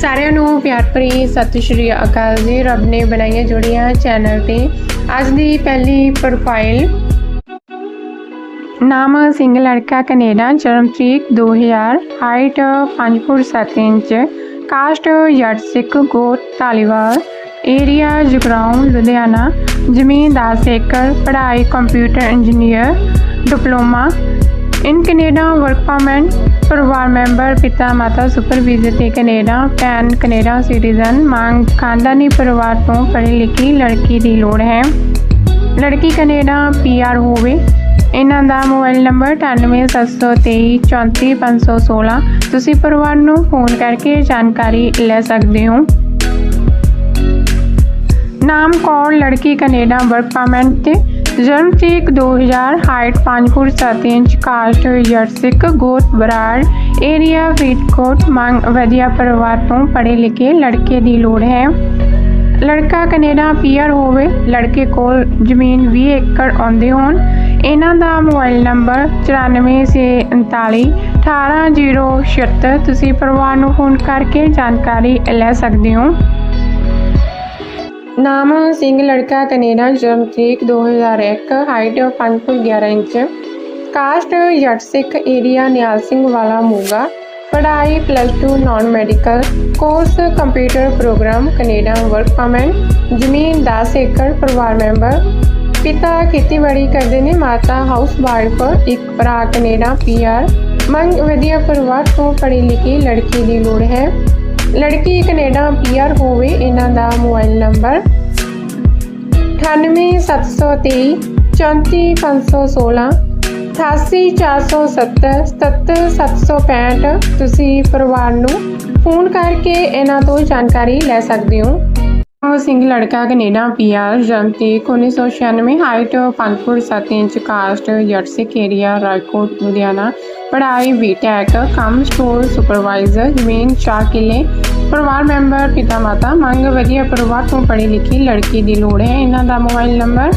ਸਾਰਿਆਂ ਨੂੰ ਪਿਆਰ ਭਰੀ ਸਤਿ ਸ਼੍ਰੀ ਅਕਾਲ ਜੀ। ਰੱਬ ਨੇ ਬਣਾਈਆਂ ਜੋੜੀਆਂ ਚੈਨਲ ਤੇ ਅੱਜ ਦੀ ਪਹਿਲੀ ਪ੍ਰੋਫਾਈਲ ਨਾਮ ਸਿੰਘ ਲੜਕਾ ਕੈਨੇਡਾ ਜਨਮ ਤਰੀਕ 2000 height 5 foot 7 inch, caste Jatt ਸਿੱਖ ਗੋਤ ਧਾਲੀਵਾਲ, ਏਰੀਆ ਜਗਰਾਉਂ, ਲੁਧਿਆਣਾ, ਜ਼ਮੀਨ 10 ਏਕੜ, ਪੜ੍ਹਾਈ computer engineer, diploma in Canada work permit ਪਰਿਵਾਰ ਮੈਂਬਰ ਪਿਤਾ ਮਾਤਾ ਸੁਪਰ ਵੀਜ਼ੇ ਤੇ ਕੈਨੇਡਾ ਪੈਨ ਕੈਨੇਡਾ ਸਿਟੀਜ਼ਨ ਮੰਗ ਖਾਨਦਾਨੀ ਪਰਿਵਾਰ ਤੋਂ ਪੜ੍ਹੀ ਲਿਖੀ ਲੜਕੀ ਦੀ ਲੋੜ ਹੈ ਲੜਕੀ ਕੈਨੇਡਾ ਪੀਆਰ ਹੋਵੇ ਇਹਨਾਂ ਦਾ ਮੋਬਾਈਲ ਨੰਬਰ 9872234516 ਤੁਸੀਂ ਪਰਿਵਾਰ ਨੂੰ ਫੋਨ ਕਰਕੇ ਜਾਣਕਾਰੀ ਲੈ ਸਕਦੇ ਹੋ ਨਾਮ ਕੌਰ ਲੜਕੀ ਕੈਨੇਡਾ ਵਰਕ ਪਰਮਿਟ ਤੇ ਜਨਮ ਤਰੀਕ 2000 ਹਾਈਟ 5 ਫੁੱਟ 7 ਇੰਚ ਕਾਸਟ ਜੱਟ ਗੋਤ ਬਰਾੜ ਏਰੀਆ ਫਰੀਦਕੋਟ ਮੰਗ ਵਧੀਆ ਪਰਿਵਾਰ ਤੋਂ ਪੜ੍ਹੇ ਲਿਖੇ ਲੜਕੇ ਦੀ ਲੋੜ ਹੈ। ਲੜਕਾ ਕੈਨੇਡਾ ਪੀਆਰ ਹੋਵੇ, ਲੜਕੇ ਕੋਲ ਜ਼ਮੀਨ 20 ਏਕੜ ਆਉਂਦੇ ਹੋਣ। ਇਹਨਾਂ ਦਾ ਮੋਬਾਈਲ ਨੰਬਰ 9439 18076 ਤੁਸੀਂ ਪਰਿਵਾਰ ਨੂੰ ਫੋਨ ਕਰਕੇ ਜਾਣਕਾਰੀ ਲੈ ਸਕਦੇ ਹੋ। ਨਾਮ ਸਿੰਘ, ਲੜਕਾ ਕੈਨੇਡਾ, ਜਨਮ ਤਰੀਕ 2001 ਹਾਈਟ 5 ਫੁੱਟ 11 ਇੰਚ। ਕਾਸਟ ਜੱਟ ਸਿੱਖ ਏਰੀਆ ਨਿਆਲ ਸਿੰਘ ਵਾਲਾ ਮੋਗਾ। ਪੜ੍ਹਾਈ plus 2 non medical course computer program Canada work permit ਜ਼ਮੀਨ 10 ਏਕੜ, ਪਰਿਵਾਰ ਮੈਂਬਰ। ਪਿਤਾ ਖੇਤੀਬਾੜੀ ਕਰਦੇ ਨੇ, ਮਾਤਾ ਹਾਊਸ ਵਾਈਫ ਇੱਕ ਭਰਾ ਕੈਨੇਡਾ ਪੀਆਰ ਮੰਗ ਵਧੀਆ ਪਰਿਵਾਰ ਤੋਂ ਪੜ੍ਹੀ ਲਿਖੀ ਲੜਕੀ ਦੀ ਲੋੜ ਹੈ। ਲੜਕੀ ਕੈਨੇਡਾ ਪੀਆਰ ਹੋਵੇ, ਇਹਨਾਂ ਦਾ ਮੋਬਾਈਲ ਨੰਬਰ 98723 34516 88470 77765 ਤੁਸੀਂ ਪਰਿਵਾਰ ਨੂੰ ਫੋਨ ਕਰਕੇ ਇਹਨਾਂ ਤੋਂ ਜਾਣਕਾਰੀ ਲੈ ਸਕਦੇ ਹੋ। ਉਹ ਸਿੰਘ ਲੜਕਾ ਕੈਨੇਡਾ ਪੀਆਰ ਜਨਮ ਤਰੀਕ 1996 height 5 foot 7 inch caste Jatt ਸਿੱਖ ਏਰੀਆ ਰਾਏਕੋਟ ਲੁਧਿਆਣਾ। ਪੜ੍ਹਾਈ ਬੀਟੈਕ ਕੰਮ ਸਟੋਰ ਸੁਪਰਵਾਈਜ਼ਰ ਜ਼ਮੀਨ 4 ਕਿੱਲੇ। ਪਰਿਵਾਰ ਮੈਂਬਰ ਪਿਤਾ ਮਾਤਾ ਮੰਗ ਵਧੀਆ ਪਰਿਵਾਰ ਤੋਂ ਪੜ੍ਹੀ ਲਿਖੀ ਲੜਕੀ ਦੀ ਲੋੜ ਹੈ। ਇਹਨਾਂ ਦਾ ਮੋਬਾਈਲ ਨੰਬਰ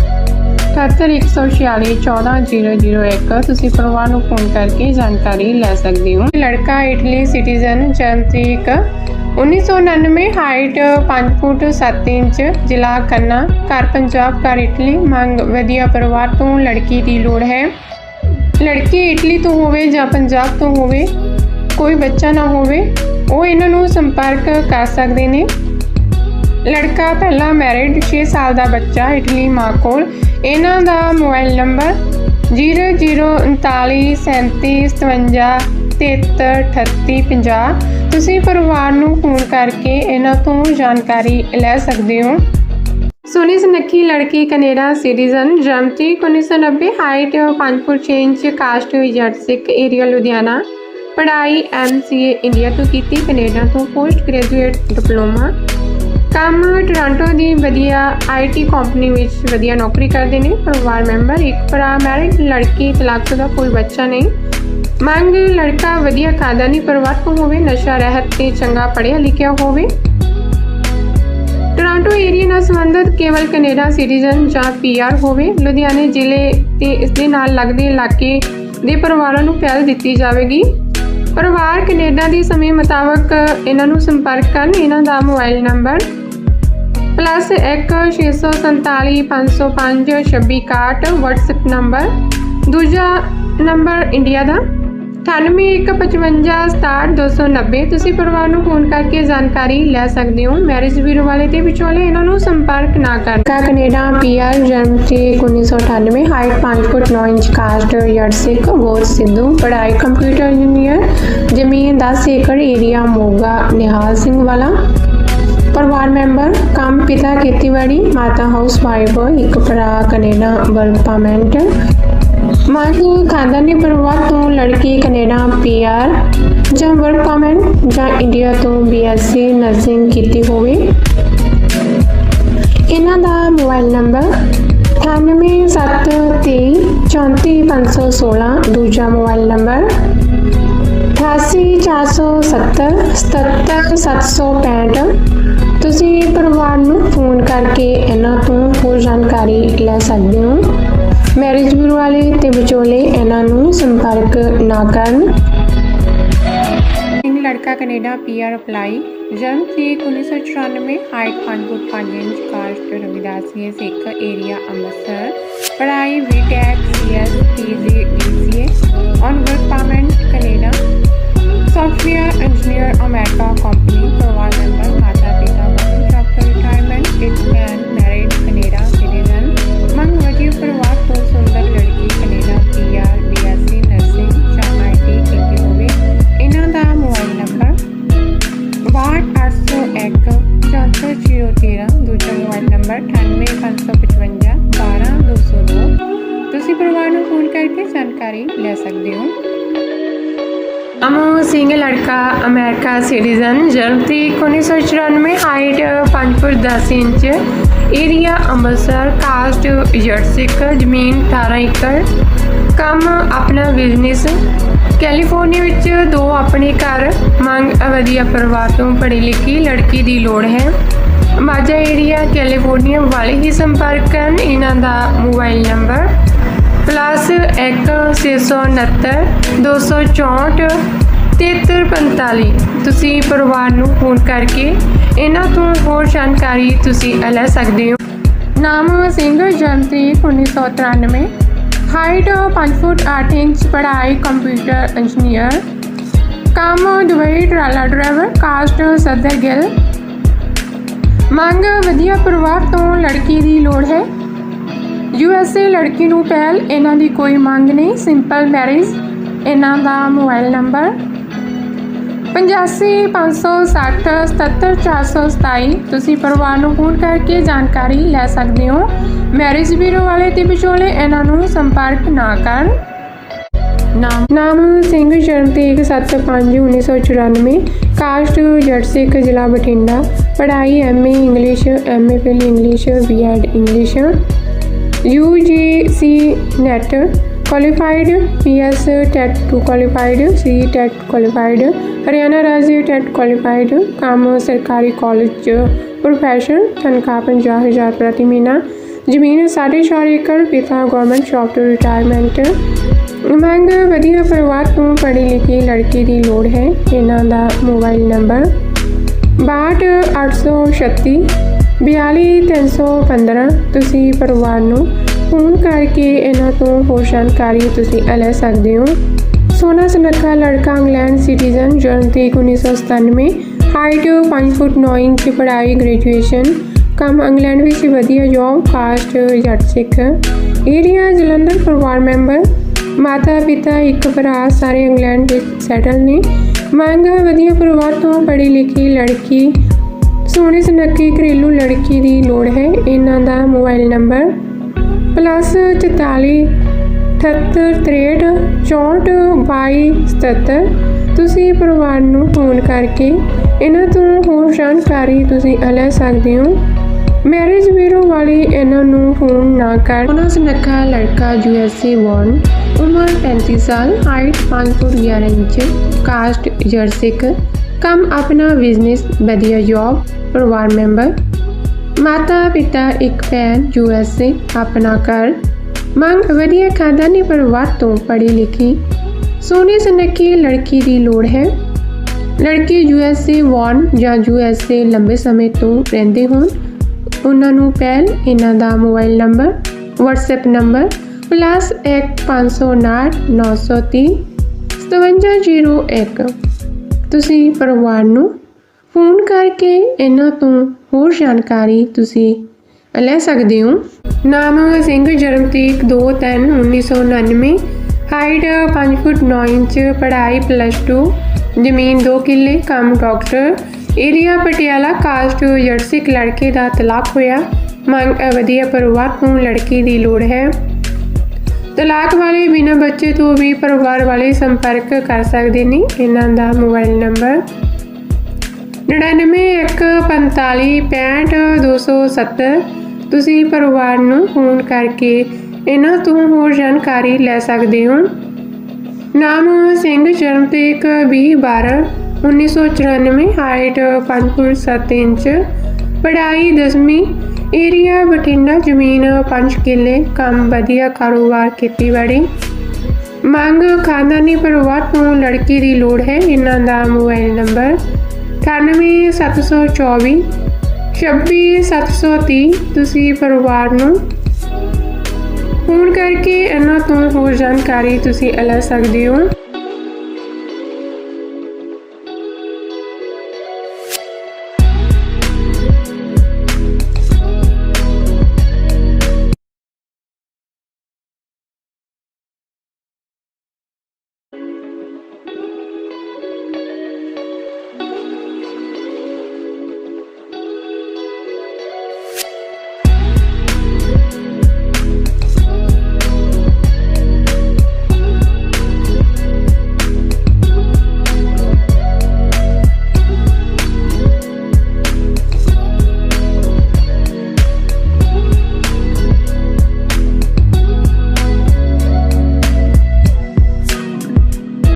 78146140001 ਤੁਸੀਂ ਪਰਿਵਾਰ ਨੂੰ ਫੋਨ ਕਰਕੇ ਜਾਣਕਾਰੀ ਲੈ ਸਕਦੇ ਹੋ। ਲੜਕਾ ਇਟਲੀ ਸਿਟੀਜ਼ਨ ਜਨਮ ਤਰੀਕ 1999 ਹਾਈਟ 5 ਫੁੱਟ 7 ਇੰਚ ਜ਼ਿਲ੍ਹਾ ਖੰਨਾ, ਘਰ ਪੰਜਾਬ, ਘਰ ਇਟਲੀ, ਮੰਗ ਵਧੀਆ ਪਰਿਵਾਰ ਤੋਂ ਲੜਕੀ ਦੀ ਲੋੜ ਹੈ। ਲੜਕੀ ਇਟਲੀ ਤੋਂ ਹੋਵੇ ਜਾਂ ਪੰਜਾਬ ਤੋਂ ਹੋਵੇ, ਕੋਈ ਬੱਚਾ ਨਾ ਹੋਵੇ, ਉਹ ਇਹਨਾਂ ਨੂੰ ਸੰਪਰਕ ਕਰ ਸਕਦੇ ਨੇ। ਲੜਕਾ ਪਹਿਲਾਂ ਮੈਰਿਡ 6 ਸਾਲ ਦਾ ਬੱਚਾ ਇਟਲੀ ਮਾਂ ਕੋਲ। ਇਹਨਾਂ ਦਾ ਮੋਬਾਈਲ ਨੰਬਰ 003937573850 ਤੁਸੀਂ ਪਰਿਵਾਰ ਨੂੰ ਫੋਨ ਕਰਕੇ ਇਹਨਾਂ ਤੋਂ ਜਾਣਕਾਰੀ ਲੈ ਸਕਦੇ ਹੋ। ਸੋਨੀ ਸੁਨੱਖੀ ਲੜਕੀ ਕੈਨੇਡਾ ਸਿਟੀਜ਼ਨ ਜਨਮ ਤਰੀਕ 1990 ਹਾਈਟ 5 ਫੁੱਟ 6 ਇੰਚ ਕਾਸਟ ਜੱਟ ਸਿੱਖ ਏਰੀਆ ਲੁਧਿਆਣਾ। ਪੜ੍ਹਾਈ ਐਮਸੀਏ ਇੰਡੀਆ ਤੋਂ ਕੀਤੀ, ਕੈਨੇਡਾ ਤੋਂ ਪੋਸਟ ਗ੍ਰੈਜੂਏਟ ਡਿਪਲੋਮਾ। ਕੰਮ ਟੋਰਾਂਟੋ ਦੀ ਵਧੀਆ ਆਈਟੀ ਕੰਪਨੀ ਵਿੱਚ ਵਧੀਆ ਨੌਕਰੀ ਕਰਦੇ ਨੇ। ਪਰਿਵਾਰ ਮੈਂਬਰ, ਇੱਕ ਭਰਾ, ਮੈਰਿਡ ਲੜਕੀ ਤਲਾਕ ਦਾ ਕੋਈ ਬੱਚਾ ਨਹੀਂ। ਮੰਗ, ਲੜਕਾ ਵਧੀਆ ਖਾਨਦਾਨੀ ਪਰਿਵਾਰ ਤੋਂ ਹੋਵੇ, ਨਸ਼ਾ, ਰਹਿਤ ਤੇ ਚੰਗਾ ਪੜ੍ਹਿਆ ਲਿਖਿਆ ਹੋਵੇ। ਟੋਰਾਂਟੋ ਏਰੀਆ ਨਾਲ ਸੰਬੰਧਿਤ ਕੇਵਲ ਕੈਨੇਡਾ ਸਿਟੀਜ਼ਨ ਜਾਂ ਪੀਆਰ ਹੋਵੇ। ਲੁਧਿਆਣੇ ਜ਼ਿਲ੍ਹੇ ਤੇ ਇਸ ਦੇ ਨਾਲ ਲੱਗਦੇ ਇਲਾਕੇ ਦੇ ਪਰਿਵਾਰਾਂ ਨੂੰ ਪਹਿਲ ਦਿੱਤੀ ਜਾਵੇਗੀ। ਪਰਿਵਾਰ ਕੈਨੇਡਾ ਦੇ ਸਮੇਂ ਮੁਤਾਬਕ ਇਹਨਾਂ ਨੂੰ ਸੰਪਰਕ ਕਰਨ। ਇਹਨਾਂ ਦਾ mobile number plus 1 647 505 2661 WhatsApp number. ਦੂਜਾ ਨੰਬਰ ਇੰਡੀਆ ਦਾ। 9815567290 ਤੁਸੀਂ ਪਰਿਵਾਰ ਨੂੰ ਫੋਨ ਕਰਕੇ ਜਾਣਕਾਰੀ ਲੈ ਸਕਦੇ ਹੋ। ਮੈਰਿਜ ਬਿਊਰੋ ਵਾਲੇ ਤੇ ਵਿਚੋਲੇ ਇਹਨਾਂ ਨੂੰ ਸੰਪਰਕ ਨਾ ਕਰਨ ਕਾ ਕੈਨੇਡਾ ਪੀਆਰ ਜਨਮ ਤੇ 1998 ਹਾਈਟ 5 ਫੁੱਟ 9 ਇੰਚ ਕਾਸਟ ਯਰਡ ਸਿੱਖ ਗੋਤ ਸਿੱਧੂ, ਪੜ੍ਹਾਈ ਕੰਪਿਊਟਰ ਇੰਜੀਨੀਅਰ ਜ਼ਮੀਨ 10 ਏਕੜ ਏਰੀਆ ਮੋਗਾ, ਨਿਹਾਲ ਸਿੰਘ ਵਾਲਾ। ਪਰਿਵਾਰ ਮੈਂਬਰ, ਕੰਮ ਪਿਤਾ ਖੇਤੀਬਾੜੀ, ਮਾਤਾ ਹਾਊਸ ਵਾਈਫ ਇੱਕ ਭਰਾ ਕੈਨੇਡਾ ਵਰਕ ਪਰਮਿਟ ਮਾਹੀ ਖਾਨਦਾਨੀ ਪਰਿਵਾਰ ਤੋਂ ਲੜਕੀ ਕੈਨੇਡਾ ਪੀਆਰ ਜਾਂ ਵਰਕ ਪਰਮਿਟ ਜਾਂ ਇੰਡੀਆ ਤੋਂ ਬੀਐਸਸੀ ਨਰਸਿੰਗ ਕੀਤੀ ਹੋਵੇ। ਇਹਨਾਂ ਦਾ ਮੋਬਾਈਲ ਨੰਬਰ 9873345516 ਦੂਜਾ ਮੋਬਾਈਲ ਨੰਬਰ 8847077765 ਤੁਸੀਂ ਪਰਿਵਾਰ ਨੂੰ ਫੋਨ ਕਰਕੇ ਇਹਨਾਂ ਤੋਂ ਹੋਰ ਜਾਣਕਾਰੀ ਲੈ ਸਕਦੇ ਹੋ। ਮੈਰਿਜ ਬਿਊਰੋ ਵਾਲੇ ਤੇ ਵਿਚੋਲੇ ਇਹਨਾਂ ਨੂੰ ਸੰਪਰਕ ਨਾ ਕਰਨ ਸਿੰਘ ਲੜਕਾ ਕੈਨੇਡਾ ਪੀਆਰ ਅਪਲਾਈ ਜਨਮ ਤਰੀਕ 1994 ਹਾਈਟ 5 ਫੁੱਟ 5 inch caste Ravidasia Sikh area Amritsar ਪੜ੍ਹਾਈ BTech CS PG DCA on work permit Canada software engineer America company ਪਰਿਵਾਰ ਮੈਂਬਰ ਮਾਤਾ ਪਿਤਾ ਮੰਗ ਜੌਬ for retirement ਇੱਕ ਮੈਨ ਮੈਰਿਡ ਕੈਨੇਡਾ ਸਿਟੀਜ਼ਨ ਮੰਗ ਵਜੀ ਪਰਿਵਾਰ ਅਮਰੀਕਾ ਸਿਟੀਜ਼ਨ ਜਨਮ ਤਰੀਕ 1994 ਹਾਈਟ 5 ਫੁੱਟ 10 inch area Amritsar, caste Jatt Sikh ਜ਼ਮੀਨ 18 ਏਕੜ, ਕੰਮ ਆਪਣਾ ਬਿਜ਼ਨਸ ਕੈਲੀਫੋਰਨੀਆ ਵਿੱਚ ਦੋ ਆਪਣੇ ਘਰ, ਮੰਗ ਵਧੀਆ ਪਰਿਵਾਰ ਤੋਂ ਪੜ੍ਹੀ ਲਿਖੀ ਲੜਕੀ ਦੀ ਲੋੜ ਹੈ। ਮਾਝਾ ਏਰੀਆ ਕੈਲੀਫੋਰਨੀਆ ਵਾਲੇ ਹੀ ਸੰਪਰਕ ਕਰਨ ਇਹਨਾਂ ਦਾ ਮੋਬਾਈਲ ਨੰਬਰ ਪਲੱਸ 1 669 264 7345 ਤੁਸੀਂ ਪਰਿਵਾਰ ਨੂੰ ਫੋਨ ਕਰਕੇ ਇਹਨਾਂ ਤੋਂ ਹੋਰ ਜਾਣਕਾਰੀ ਤੁਸੀਂ ਲੈ ਸਕਦੇ ਹੋ। ਨਾਮ ਸਿੰਘ ਜਨਤੀ 1993 ਹਾਈਟ 5 ਫੁੱਟ 8 ਇੰਚ, ਪੜ੍ਹਾਈ ਕੰਪਿਊਟਰ ਇੰਜੀਨੀਅਰ। ਕੰਮ ਦੁਬਈ ਟਰਾਲਾ ਡਰਾਈਵਰ, ਕਾਸਟ ਸਦਰ ਗਿੱਲ। ਮੰਗ ਵਧੀਆ ਪਰਿਵਾਰ ਤੋਂ ਲੜਕੀ ਦੀ ਲੋੜ ਹੈ। ਯੂ ਐੱਸ ਏ ਲੜਕੀ ਨੂੰ ਪਹਿਲ, ਇਹਨਾਂ ਦੀ ਕੋਈ ਮੰਗ ਨਹੀਂ। ਸਿੰਪਲ ਮੈਰਿਜ ਇਹਨਾਂ ਦਾ ਮੋਬਾਈਲ ਨੰਬਰ 8556077427 ਤੁਸੀਂ ਪਰਿਵਾਰ ਨੂੰ ਫੋਨ ਕਰਕੇ ਜਾਣਕਾਰੀ ਲੈ ਸਕਦੇ ਹੋ। ਮੈਰਿਜ ਬਿਊਰੋ ਵਾਲੇ ਤੇ ਵਿਚੋਲੇ ਇਹਨਾਂ ਨੂੰ ਸੰਪਰਕ ਨਾ ਕਰਨ। ਨਾਮ? ਨਾਮ ਸਿੰਘ ਜਨਮ ਤਰੀਕ 7/5/1994 ਕਾਸਟ ਜੱਟ ਸਿੱਖ ਜ਼ਿਲ੍ਹਾ ਬਠਿੰਡਾ। ਪੜ੍ਹਾਈ MA English MA phil English BEd English. UGC NET qualified PS TET 2 qualified, C TET qualified Haryana ਰਾਜੀ TET qualified ਕੰਮ ਸਰਕਾਰੀ ਕਾਲਜ ਚ ਪ੍ਰੋਫੈਸ਼ਨ ਤਨਖਾਹ 50000 ਪ੍ਰਤੀ ਮਹੀਨਾ ਜ਼ਮੀਨ 4.5 ਏਕੜ ਪਿਤਾ ਗਵਰਨਮੈਂਟ ਜੌਬ ਤੋਂ ਰਿਟਾਇਰਮੈਂਟ ਮੰਗ ਵਧੀਆ ਪਰਿਵਾਰ ਤੋਂ ਪੜ੍ਹੀ ਲਿਖੀ ਲੜਕੀ ਦੀ ਲੋੜ ਹੈ ਇਹਨਾਂ ਦਾ ਮੋਬਾਈਲ ਨੰਬਰ 62836 42315 ਤੁਸੀਂ ਪਰਿਵਾਰ ਨੂੰ ਫੋਨ ਕਰਕੇ ਇਹਨਾਂ ਤੋਂ ਹੋਰ ਜਾਣਕਾਰੀ ਤੁਸੀਂ ਲੈ ਸਕਦੇ ਹੋ। ਸੋਨਾ ਸੁਨੱਖਾ ਲੜਕਾ ਇੰਗਲੈਂਡ ਸਿਟੀਜ਼ਨ ਜਨਮ ਤਰੀਕ 1997 ਹਾਈਟ 5 ਫੁੱਟ 9 ਇੰਚ, ਪੜ੍ਹਾਈ ਗ੍ਰੈਜੂਏਸ਼ਨ ਕੰਮ ਇੰਗਲੈਂਡ ਵਿੱਚ ਵਧੀਆ ਜੌਬ ਕਾਸਟ ਜੱਟ ਸਿੱਖ। ਏਰੀਆ ਜਲੰਧਰ ਪਰਿਵਾਰ ਮੈਂਬਰ, ਮਾਤਾ ਪਿਤਾ ਇੱਕ ਭਰਾ, ਸਾਰੇ ਇੰਗਲੈਂਡ ਵਿੱਚ ਸੈਟਲ ਨੇ। ਮੰਗ ਵਧੀਆ ਪਰਿਵਾਰ ਤੋਂ ਪੜ੍ਹੀ ਲਿਖੀ ਲੜਕੀ ਸੋਹਣੀ ਸੁਨੱਖੀ ਘਰੇਲੂ ਲੜਕੀ ਦੀ ਲੋੜ ਹੈ। ਇਹਨਾਂ ਦਾ ਮੋਬਾਈਲ ਨੰਬਰ ਪਲੱਸ 44 78 63 64 22 77 ਤੁਸੀਂ ਪਰਿਵਾਰ ਨੂੰ ਫੋਨ ਕਰਕੇ ਇਹਨਾਂ ਤੋਂ ਹੋਰ ਜਾਣਕਾਰੀ ਤੁਸੀਂ ਲੈ ਸਕਦੇ ਹੋ। ਮੈਰਿਜ ਬਿਊਰੋ ਵਾਲੀ ਇਹਨਾਂ ਨੂੰ ਫੋਨ ਨਾ ਕਰ। ਉਹਨਾਂ ਸੁਨੱਖਾ ਲੜਕਾ ਯੂਐਸਏ ਬੌਰਨ ਉਮਰ 35 ਸਾਲ ਹਾਈਟ 5 ਫੁੱਟ 11 ਇੰਚ ਕਾਸਟ ਜਰਸਿਕ ਕੰਮ ਆਪਣਾ ਬਿਜ਼ਨਸ ਵਧੀਆ ਜੌਬ ਪਰਿਵਾਰ ਮੈਂਬਰ ਮਾਤਾ ਪਿਤਾ ਇੱਕ ਭੈਣ ਯੂਐਸਏ ਆਪਣਾ ਘਰ, ਮੰਗ ਵਧੀਆ ਖਾਨਦਾਨੀ ਪਰਿਵਾਰ ਤੋਂ ਪੜ੍ਹੀ ਲਿਖੀ, ਸੋਹਣੀ ਸੁਨੱਖੀ ਲੜਕੀ ਦੀ ਲੋੜ ਹੈ। ਲੜਕੀ ਯੂਐਸਏ ਵਾਰਨ ਜਾਂ ਯੂਐਸਏ ਲੰਬੇ ਸਮੇਂ ਤੋਂ ਰਹਿੰਦੇ ਹੋਣ, ਉਹਨਾਂ ਨੂੰ ਪਹਿਲ ਇਹਨਾਂ ਦਾ ਮੋਬਾਈਲ ਨੰਬਰ WhatsApp ਨੰਬਰ +1559 5701 ਤੁਸੀਂ ਪਰਿਵਾਰ ਨੂੰ ਫੋਨ ਕਰਕੇ ਇਹਨਾਂ ਤੋਂ ਹੋਰ ਜਾਣਕਾਰੀ ਤੁਸੀਂ ਲੈ ਸਕਦੇ ਹੋ। ਨਾਮ ਸਿੰਘ ਜਨਮ ਤਰੀਕ 2/3/1999 ਹਾਈਟ 5 ਫੁੱਟ 9 ਇੰਚ, ਪੜ੍ਹਾਈ ਪਲੱਸ 2 ਜ਼ਮੀਨ 2 ਕਿੱਲੇ, ਕੰਮ ਡਾਕਟਰ ਏਰੀਆ ਪਟਿਆਲਾ ਕਾਸਟ ਜਰਸਿਕ ਲੜਕੇ ਦਾ ਤਲਾਕ ਹੋਇਆ। ਮੰਗ ਵਧੀਆ ਪਰਿਵਾਰ ਨੂੰ ਲੜਕੀ ਦੀ ਲੋੜ ਹੈ। ਤਲਾਕ ਵਾਲੇ ਬਿਨਾਂ ਬੱਚੇ ਤੋਂ ਵੀ ਪਰਿਵਾਰ ਵਾਲੇ ਸੰਪਰਕ ਕਰ ਸਕਦੇ ਨੇ। ਇਹਨਾਂ ਦਾ ਮੋਬਾਈਲ ਨੰਬਰ 9915455270 ਤੁਸੀਂ ਪਰਿਵਾਰ ਨੂੰ ਫੋਨ ਕਰਕੇ ਇਹਨਾਂ ਤੋਂ ਹੋਰ ਜਾਣਕਾਰੀ ਲੈ ਸਕਦੇ ਹੋ। ਨਾਮ ਸਿੰਘ, ਜਨਮ ਤਰੀਕ 2012 1994 ਹਾਈਟ 5 ਫੁੱਟ 7 ਇੰਚ, ਪੜ੍ਹਾਈ ਦਸਵੀਂ ਏਰੀਆ ਬਠਿੰਡਾ, ਜ਼ਮੀਨ 5 ਕਿੱਲੇ, ਕੰਮ ਵਧੀਆ, ਕਾਰੋਬਾਰ, ਖੇਤੀਬਾੜੀ। ਮੰਗ ਖਾਨਦਾਨੀ ਪਰਿਵਾਰ ਤੋਂ ਲੜਕੀ ਦੀ ਲੋੜ ਹੈ, ਇਹਨਾਂ ਦਾ ਮੋਬਾਈਲ ਨੰਬਰ 98724 26730 ਤੁਸੀਂ ਪਰਿਵਾਰ ਨੂੰ ਫੋਨ ਕਰਕੇ ਇਹਨਾਂ ਤੋਂ ਹੋਰ ਜਾਣਕਾਰੀ ਤੁਸੀਂ ਲੈ ਸਕਦੇ ਹੋ।